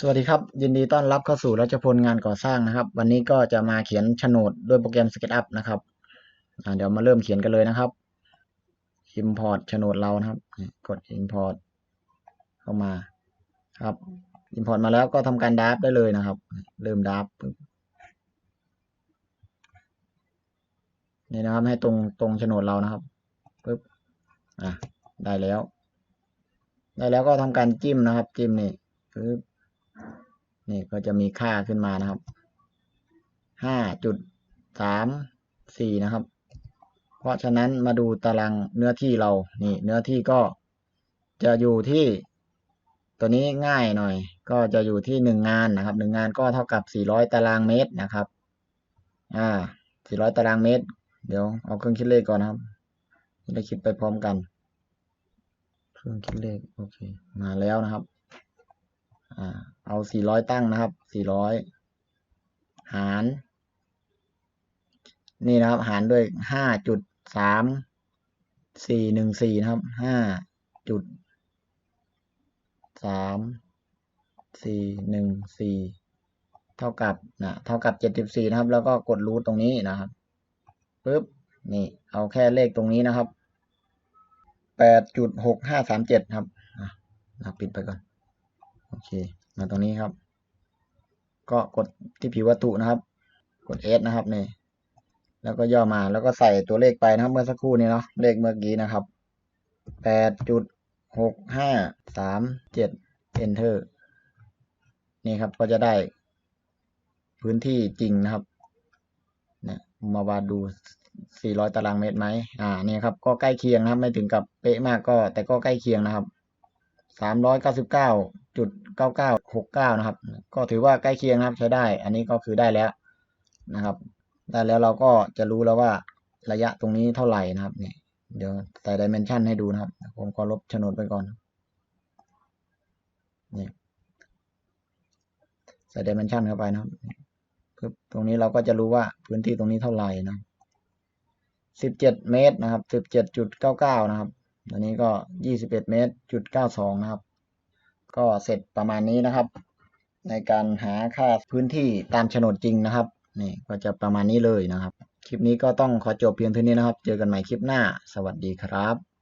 สวัสดีครับ ยินดีต้อนรับเข้าสู่รัชพลงานก่อสร้างนะครับ วันนี้ก็จะมาเขียนโฉนดด้วยโปรแกรม SketchUp นะครับเดี๋ยวมาเริ่มเขียนกันเลยนะครับ Import โฉนดเรานะครับ กด Import เข้ามาครับ Import มาแล้วก็ทำการดราฟได้เลยนะครับ เริ่มดราฟปึ๊บนี่นะครับ ให้ตรงตรงโฉนดเรานะครับปึ๊บอะได้แล้ว ได้แล้วก็ทำการจิ้มนะครับ จิ้มนี่ปึ๊บ นี่ก็จะมีค่าขึ้นมานะครับห้าจุดสามสี่นะครับ เพราะฉะนั้นมาดูตารางเนื้อที่เรา นี่ เนื้อที่ก็จะอยู่ที่ตัวนี้ง่ายหน่อย ก็จะอยู่ที่หนึ่งงานนะครับหนึ่งงานก็เท่ากับสี่ร้อยตารางเมตรนะครับ อ่าสี่ร้อยตารางเมตร เดี๋ยวเอาเครื่องคิดเลขก่อนนะครับจะได้คิดไปพร้อมกัน เครื่องคิดเลขโอเค มาแล้วนะครับ เอาสี่ร้อยตั้งนะครับสี่ร้อยหาร นี่นะครับ หารด้วยห้าจุดสามสี่หนึ่งสี่นะครับห้าจุดสามสี่หนึ่งสี่เท่ากับนะเท่ากับเจ็ดสิบสี่นะครับ แล้วก็กดรูทตรงนี้นะครับปึ๊บนี่ เอาแค่เลขตรงนี้นะครับแปดจุดหกห้าสามเจ็ดครับอะเราปิดไปก่อน อเคมาตรงนี้ครับ ก็กดที่ผิววัตถุนะครับ กด S นะครับนี่ แล้วก็ย่อมาแล้วก็ใส่ตัวเลขไปนะครับ เมื่อสักครู่นี้เนาะเลขเมื่อกี้นะครับแปดจุดหกห้าสามเจ็ด enter นี่ครับก็จะได้พื้นที่จริงนะครับเนี่ยมาวาดดู 400 ตารางเมตรไหมอ่าเนี่ยครับ ก็ใกล้เคียงนะครับ ไม่ถึงกับเป๊ะมากก็ แต่ก็ใกล้เคียงนะครับสามร้อยเก้าสิบเก้าจุดเก้าเก้าหกเก้านะครับ ก็ถือว่าใกล้เคียงนะครับใช้ได้ อันนี้ก็คือได้แล้วนะครับ ได้แล้วเราก็จะรู้แล้วว่าระยะตรงนี้เท่าไหร่นะครับนี่เดี๋ยวใส่ดิเมนชันให้ดูนะครับ ผมก็ลบโฉนดไปก่อนนี่ใส่ดิเมนชันเข้าไปนะครับปึ๊บตรงนี้เราก็จะรู้ว่าพื้นที่ตรงนี้เท่าไหร่นะสิบเจ็ดเมตรนะครับสิบเจ็ดจุดเก้าเก้านะครับ อันนี้ก็ยี่สิบเอ็ดเมตรจุดเก้าสองนะครับ ก็เสร็จประมาณนี้นะครับ ในการหาค่าพื้นที่ตามโฉนดจริงนะครับนี่ก็จะประมาณนี้เลยนะครับ คลิปนี้ก็ต้องขอจบเพียงเท่านี้นะครับ เจอกันใหม่คลิปหน้า สวัสดีครับ